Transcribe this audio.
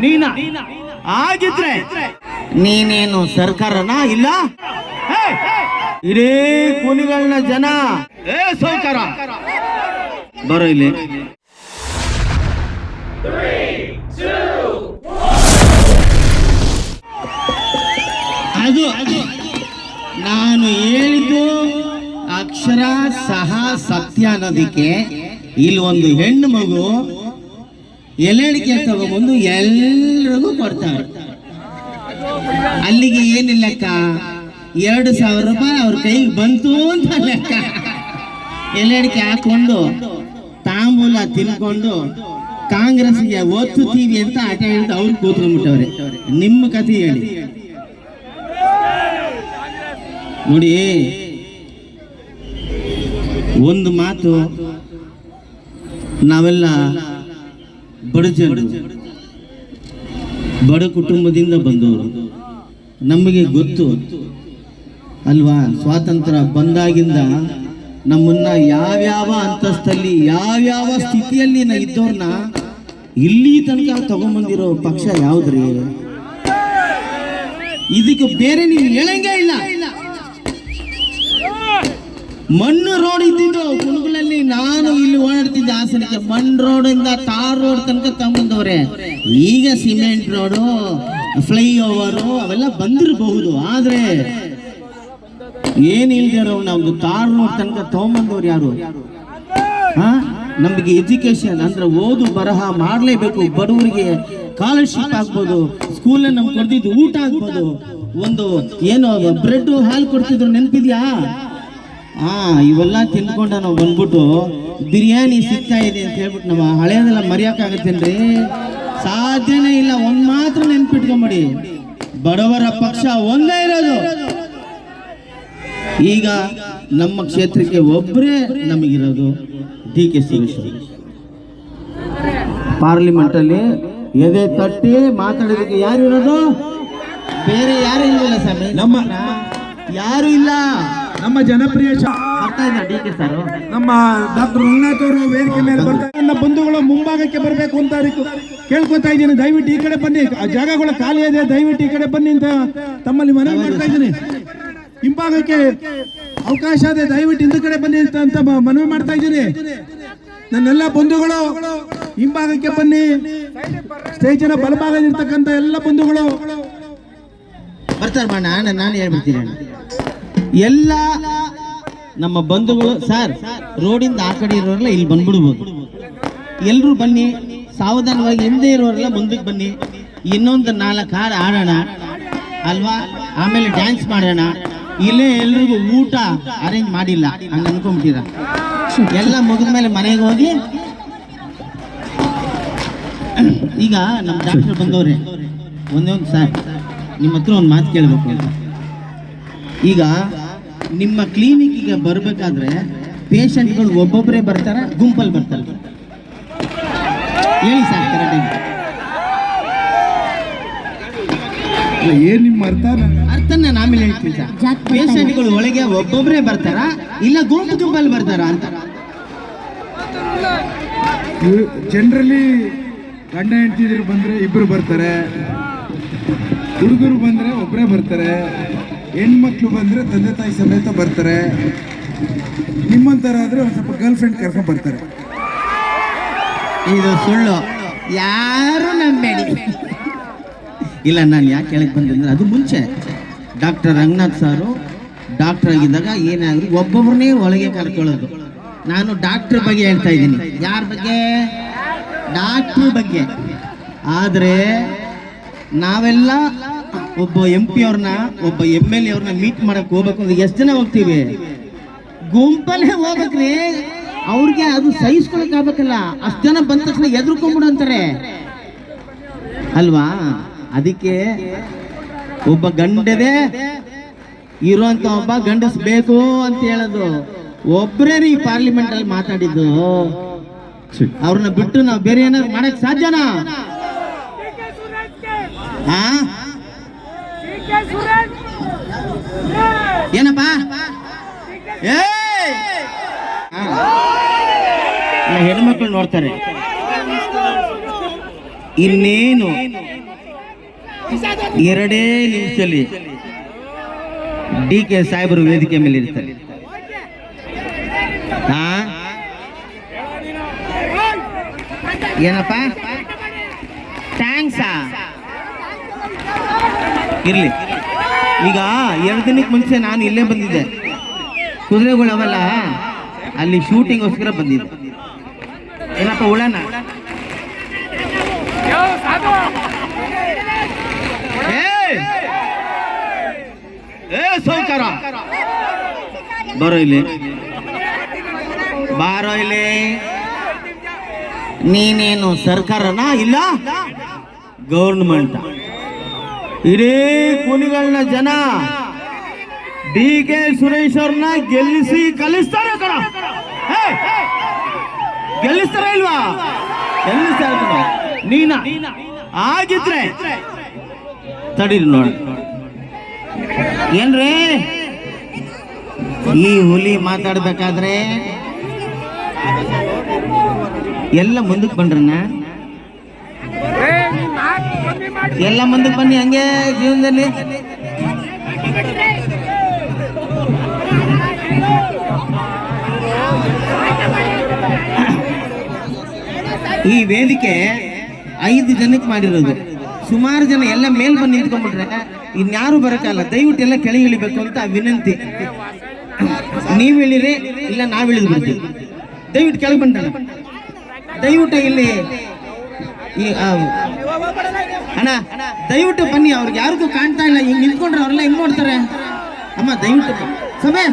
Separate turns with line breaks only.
ನೀನ? ಆಗಿದ್ರೆ ನೀನೇನು ಸರ್ಕಾರನ ಇಲ್ಲ? ಇಡೀ ಕುನಿಗಳನ್ನ ಜನ ಏ ಸರ್ಕಾರ ಬರೋ ಇಲ್ಲಿ. ಅದು. ನಾನು ಹೇಳಿದ್ದು ಅಕ್ಷರ ಸಹ ಸತ್ಯ ಅನ್ನೋದಕ್ಕೆ ಇಲ್ಲಿ ಒಂದು ಹೆಣ್ಣು ಮಗು ಎಲೆಡಿಕೆ ತಗೊಬಂದು ಎಲ್ರಿಗೂ ಕೊಡ್ತಾರೆ. ಅಲ್ಲಿಗೆ ಏನಿಲ್ಲಕ್ಕ ಎರಡು ಸಾವಿರ ರೂಪಾಯಿ ಅವ್ರ ಕೈಗೆ ಬಂತು ಅಂತ ಲೆಕ್ಕ. ಎಲೆಡಿಕೆ ಹಾಕೊಂಡು ತಾಂಬೂಲ ತಿನ್ಕೊಂಡು ಕಾಂಗ್ರೆಸ್ಗೆ ಒತ್ತುತ್ತೀವಿ ಅಂತ ಆಟ ಹೇಳಿದ್ದು ಅವ್ರು ಕೂತ್ಕೊಂಡ್ಬಿಟ್ಟವ್ರೆ ನಿಮ್ಮ ಕಥೆ ಹೇಳಿ. ನೋಡಿ, ಒಂದು ಮಾತು ನಾವೆಲ್ಲ ಬಡ ಜನರು ಬಡ ಕುಟುಂಬದಿಂದ ಬಂದವರು. ನಮಗೆ ಗೊತ್ತು ಅಲ್ವಾ? ಸ್ವಾತಂತ್ರ್ಯ ಬಂದಾಗಿಂದ ನಮ್ಮನ್ನ ಯಾವ್ಯಾವ ಅಂತಸ್ತಲ್ಲಿ ಯಾವ್ಯಾವ ಸ್ಥಿತಿಯಲ್ಲಿ ಇದ್ದವ್ರನ್ನ ಇಲ್ಲಿ ತನಕ ತಗೊಂಬಂದಿರೋ ಪಕ್ಷ ಯಾವ್ದ್ರಿ? ಇದಕ್ಕೆ ಬೇರೆ ನೀವು ಹೇಳಂಗೇ ಇಲ್ಲ. ಮಣ್ಣು ರೋಡ್ ಇದ್ದಿದ್ದು ಕುಣಗುಲಲ್ಲಿ ನಾನು ಇಲ್ಲಿ ಓಡಾಡ್ತಿದ್ದೆ ಹಾಸನಕ್ಕೆ ಮಣ್ಣು ರೋಡ್ ಇಂದ ತಾರ್ ರೋಡ್ ತನಕ ತಗೊಂಡವ್ರೆ ಈಗ ಸಿಮೆಂಟ್ ರೋಡು ಫ್ಲೈ ಓವರು ಅವೆಲ್ಲ ಬಂದಿರಬಹುದು. ಆದ್ರೆ ಏನ್ ಇಲ್ದಿರೋ ನಮ್ದು ತಾರ್ ರೋಡ್ ತನಕ ತಗೊಂಬಂದವ್ರು ಯಾರು? ಹಾ ನಮಗೆ ಎಜುಕೇಶನ್ ಅಂದ್ರೆ ಓದು ಬರಹ ಮಾಡಲೇಬೇಕು. ಬಡವರಿಗೆ ಸ್ಕಾಲರ್ಶಿಪ್ ಆಗ್ಬೋದು ಸ್ಕೂಲ್ ನಮ್ಗೆ ಕೊಡ್ತಿದ್ದು ಊಟ ಆಗ್ಬೋದು. ಒಂದು ಏನು ಬ್ರೆಡ್ ಹಾಲು ಕೊಡ್ತಿದ್ರು ನೆನಪಿದ್ಯಾ? ಹಾ ಇವೆಲ್ಲ ತಿನ್ಕೊಂಡ ನಾವು ಬಂದ್ಬಿಟ್ಟು ಬಿರಿಯಾನಿ ಸಿಗ್ತಾ ಇದೆ ಅಂತ ಹೇಳ್ಬಿಟ್ಟು ನಮ್ಮ ಹಳೆಯದೆಲ್ಲ ಮರೆಯೋಕ್ಕಾಗತ್ತೇನ್ರಿ? ಸಾಧ್ಯನೇ ಇಲ್ಲ ಒಂದ್ ಮಾತ್ರ ನೆನ್ಪಿಟ್ಕೊಂಬಿಡಿ. ಬಡವರ ಪಕ್ಷ ಒಂದೇ ಇರೋದು. ಈಗ ನಮ್ಮ ಕ್ಷೇತ್ರಕ್ಕೆ ಒಬ್ಬರೇ ನಮಗಿರೋದು ಡಿ ಕೆ ಸುರೇಶ್ವರ ಪಾರ್ಲಿಮೆಂಟ್ ಅಲ್ಲಿ ಎದೆ ತಟ್ಟಿ ಮಾತಾಡೋದಕ್ಕೆ ಯಾರು ಇರೋದು? ಬೇರೆ ಯಾರು ಇಲ್ಲ ಸ್ವಾಮಿ?
ನಮ್ಮ
ಯಾರು ಇಲ್ಲ?
ನಮ್ಮ ಜನಪ್ರಿಯ ನಮ್ಮ ಡಾಕ್ಟರ್ ರಂಗನಾಥ್ ಅವರು ವೇದಿಕೆ ಮೇಲೆ ಬರ್ತಾರೆ ನನ್ನ ಬಂಧುಗಳು ಮುಂಭಾಗಕ್ಕೆ ಬರಬೇಕು ಅಂತ ಕೇಳ್ಕೊತಾ ಇದ್ದೀನಿ. ದಯವಿಟ್ಟು ಈ ಕಡೆ ಬನ್ನಿ. ಆ ಜಾಗಗಳು ಖಾಲಿ ಇದೆ. ದಯವಿಟ್ಟು ಈ ಕಡೆ ಬನ್ನಿ ಅಂತ ತಮ್ಮಲ್ಲಿ ಮನವಿ ಮಾಡ್ತಾ ಇದ್ದೀನಿ. ಹಿಂಭಾಗಕ್ಕೆ ಅವಕಾಶ ಇದೆ. ದಯವಿಟ್ಟು ಹಿಂದ ಕಡೆ ಬನ್ನಿ ಅಂತ ಅಂತ ಮನವಿ ಮಾಡ್ತಾ ಇದ್ದೀನಿ. ನನ್ನೆಲ್ಲ ಬಂಧುಗಳು ಹಿಂಭಾಗಕ್ಕೆ ಬನ್ನಿ. ಸ್ಟೇಜಿನ ಬಲಭಾಗದಲ್ಲಿರ್ತಕ್ಕಂಥ ಎಲ್ಲ ಬಂಧುಗಳು.
ಬರ್ತಾರೆ ನಾನು ಹೇಳ್ಬಿಡ್ತೀನಿ. ಎಲ್ಲ ನಮ್ಮ ಬಂಧುಗಳು, ಸರ್, ರೋಡಿಂದ ಆ ಕಡೆ ಇರೋರೆಲ್ಲ ಇಲ್ಲಿ ಬಂದ್ಬಿಡ್ಬೋದು. ಎಲ್ಲರೂ ಬನ್ನಿ, ಸಾವಧಾನವಾಗಿ ಹಿಂದೆ ಇರೋರೆಲ್ಲ ಮುಂದಕ್ಕೆ ಬನ್ನಿ. ಇನ್ನೊಂದು ನಾಲ್ಕು ಹಾಡು ಆಡೋಣ ಅಲ್ವಾ? ಆಮೇಲೆ ಡ್ಯಾನ್ಸ್ ಮಾಡೋಣ. ಇಲ್ಲೇ ಎಲ್ರಿಗೂ ಊಟ ಅರೇಂಜ್ ಮಾಡಿಲ್ಲ. ಹಂಗ ಅನ್ಕೊಂಬಿಟ್ಟಿರ ಎಲ್ಲ ಮುಗಿದ ಮೇಲೆ ಮನೆಗೆ ಹೋಗಿ. ಈಗ ನಮ್ಮ ಡಾಕ್ಟರ್ ಬಂದವ್ರೆ. ಒಂದೇ ಒಂದು ಸರ್, ನಿಮ್ಮ ಹತ್ರ ಒಂದು ಮಾತು ಕೇಳಬೇಕು. ಈಗ ನಿಮ್ಮ ಕ್ಲಿನಿಕ್ಗೆ ಬರಬೇಕಾದ್ರೆ ಪೇಷಂಟ್ಗಳು ಒಬ್ಬೊಬ್ಬರೇ ಬರ್ತಾರ ಗುಂಪಲ್ಲಿ ಬರ್ತಾರೆ. ಹೇಳಿ ಸರ್ ಕರೆಕ್ಟಾಗಿ
ಏನ್ ನಿಮ್ಮ ಅರ್ಥ?
ಅರ್ಥ ನಾನು ಆಮೇಲೆ ಹೇಳ್ತೀನಿ ಸರ್ ಪೇಷಂಟ್ಗಳು ಒಳಗೆ ಒಬ್ಬೊಬ್ಬರೇ ಬರ್ತಾರ ಇಲ್ಲ ಗುಂಪು ಗುಂಪಲ್ಲಿ ಬರ್ತಾರ ಅಂತ?
ಜನರಲಿ ಗಂಡ ಹೆಂಡತಿದ್ರು ಬಂದ್ರೆ ಇಬ್ರು ಬರ್ತಾರೆ ಹುಡುಗರು ಬಂದ್ರೆ ಒಬ್ಬರೇ ಬರ್ತಾರೆ. ಹೆಣ್ಮಕ್ಳು ಬಂದರೆ ತಂದೆ ತಾಯಿ ಸಮೇತ ಬರ್ತಾರೆ. ನಿಮ್ಮಂತರ ಆದರೆ ಒಂದು ಸ್ವಲ್ಪ ಗರ್ಲ್ ಫ್ರೆಂಡ್ ಕರ್ಕೊಂಡು ಬರ್ತಾರೆ.
ಇದು ಸುಳ್ಳು. ಯಾರು ನಂಬೇಡಿ. ಇಲ್ಲ, ನಾನು ಯಾಕೆ ಹೇಳಕ್ ಬಂದೆ ಅಂದ್ರೆ ಅದು ಮುಂಚೆ. ಡಾಕ್ಟರ್ ರಂಗನಾಥ್ ಸಾರು ಡಾಕ್ಟರ್ ಆಗಿದ್ದಾಗ ಏನಾದ್ರು ಒಬ್ಬೊಬ್ಬರನ್ನೇ ಒಳಗೆ ಕರ್ಕೊಳ್ಳೋದು. ನಾನು ಡಾಕ್ಟರ್ ಬಗ್ಗೆ ಹೇಳ್ತಾ ಇದ್ದೀನಿ. ಯಾರ ಬಗ್ಗೆ? ಡಾಕ್ಟ್ರ್ ಬಗ್ಗೆ. ಆದರೆ ನಾವೆಲ್ಲ ಒಬ್ಬ ಎಂ ಪಿ ಅವ್ರನ್ನ ಒಬ್ಬ ಎಂ ಎಲ್ ಎ ಅವ್ರನ್ನ ಮೀಟ್ ಮಾಡಕ್ ಹೋಗ್ಬೇಕು ಅಂದ್ರೆ ಎಷ್ಟು ಜನ ಹೋಗ್ತೀವಿ? ಗುಂಪಲ್ಲೇ ಹೋಗ್ಬೇಕ್ರಿ. ಅವ್ರಿಗೆ ಅದು ಸಹಿಸ್ಕೊಳಕ್ ಆಗ್ಬೇಕಲ್ಲ. ಅಷ್ಟು ಜನ ಬಂದ ತಕ್ಷಣ ಎದ್ರುಕೊಂಡ್ಬಿಡು ಅಂತಾರೆ. ಅಲ್ವಾ? ಅದಕ್ಕೆ ಒಬ್ಬ ಗಂಡದೇ ಇರುವಂತ ಒಬ್ಬ ಗಂಡಸ್ ಬೇಕು ಅಂತ ಹೇಳೋದು. ಒಬ್ಬರೇ ರೀ ಪಾರ್ಲಿಮೆಂಟ್ ಅಲ್ಲಿ ಮಾತಾಡಿದ್ದು. ಅವ್ರನ್ನ ಬಿಟ್ಟು ನಾವು ಬೇರೆ ಏನಾದ್ರು ಮಾಡಕ್ ಸಾಧ್ಯನಾ? ಆ? ಏನಪ್ಪ? ಹೆಣ್ಮಕ್ಳು ನೋಡ್ತಾರೆ. ಇನ್ನೇನು? ಎರಡೇ ನಿಮಿಷದಲ್ಲಿ ಡಿ ಕೆ ಸಾಹೇಬರು ವೇದಿಕೆ ಮೇಲೆ ಇರ್ತಾರೆ. ಹಾ? ಏನಪ್ಪ? ಥ್ಯಾಂಕ್ಸಾ. ಇರ್ಲಿ. ಈಗ ಎರಡು ದಿನಕ್ಕೆ ಮುಂಚೆ ನಾನು ಇಲ್ಲೇ ಬಂದಿದ್ದೆ. ಕುದುರೆಗಳು ಅವಲ್ಲ, ಅಲ್ಲಿ ಶೂಟಿಂಗ್ಗೋಸ್ಕರ ಬಂದಿದ್ದೆ. ಏನಪ್ಪ, ಉಳನ? ಏ, ಸೌಕಾರ! ಬರೋ ಇಲ್ಲಿ. ಬಾರೋ ಇಲ್ಲಿ. ನೀನೇನು ಸರ್ಕಾರನಾ, ಇಲ್ಲ? ಗೌರ್ಮೆಂಟ್ ಇಡೀ ಕುಲಿಗಳನ್ನ ಜನ ಡಿ ಕೆ ಸುರೇಶ್ ಅವ್ರನ್ನ ಗೆಲ್ಲಿಸಿ ಕಲಿಸ್ತಾರೆ ಕಣ! ಗೆಲ್ಲಿಸ್ತಾರ ಇಲ್ವಾ? ಗೆಲ್ಲಿಸ್ತಾರೆ ನೀನ? ಆಗಿದ್ರೆ ತಡೀರಿ ನೋಡಿ. ಏನ್ರಿ? ಈ ಹುಲಿ ಮಾತಾಡ್ಬೇಕಾದ್ರೆ ಎಲ್ಲ ಮುಂದಕ್ಕೆ ಬಂದ್ರಣ್ಣ. ಎಲ್ಲ ಮುಂದಕ್ಕೆ ಬನ್ನಿ, ಹಂಗೆ ಜೀವನದಲ್ಲಿ. ಈ ವೇದಿಕೆ ಐದು ಜನಕ್ಕೆ ಮಾಡಿರೋದು. ಸುಮಾರು ಜನ ಎಲ್ಲ ಮೇಲ್ ಬಂದು ನಿಂತ್ಕೊಂಡ್ಬಿಟ್ರೆ ಇನ್ಯಾರು ಬರಕಲ್ಲ ದಯವಿಟ್ಟು ಎಲ್ಲ ಕೆಳಗೆ ಇಳಿಬೇಕು ಅಂತ ವಿನಂತಿ. ನೀವ್ ಇಳಿರಿ, ಇಲ್ಲ ನಾವ್ ಇಳಿದು ದಯವಿಟ್ಟು ಕೆಳಗೆ ಬಂದ ದಯವಿಟ್ಟು ಇಲ್ಲಿ ಅಣ್ಣ ದಯವಿಟ್ಟು ಬನ್ನಿ ಅವ್ರಿಗೆ ಯಾರಿಗೂ ಕಾಣ್ತಾ ಇಲ್ಲ ಹಿಂಗ್ ನಿಂತ್ಕೊಂಡ್ರೆ ಅವ್ರೆಲ್ಲ ಹೆಂಗ್ ನೋಡ್ತಾರೆ ಅಮ್ಮ ದಯವಿಟ್ಟು ಸಮಯ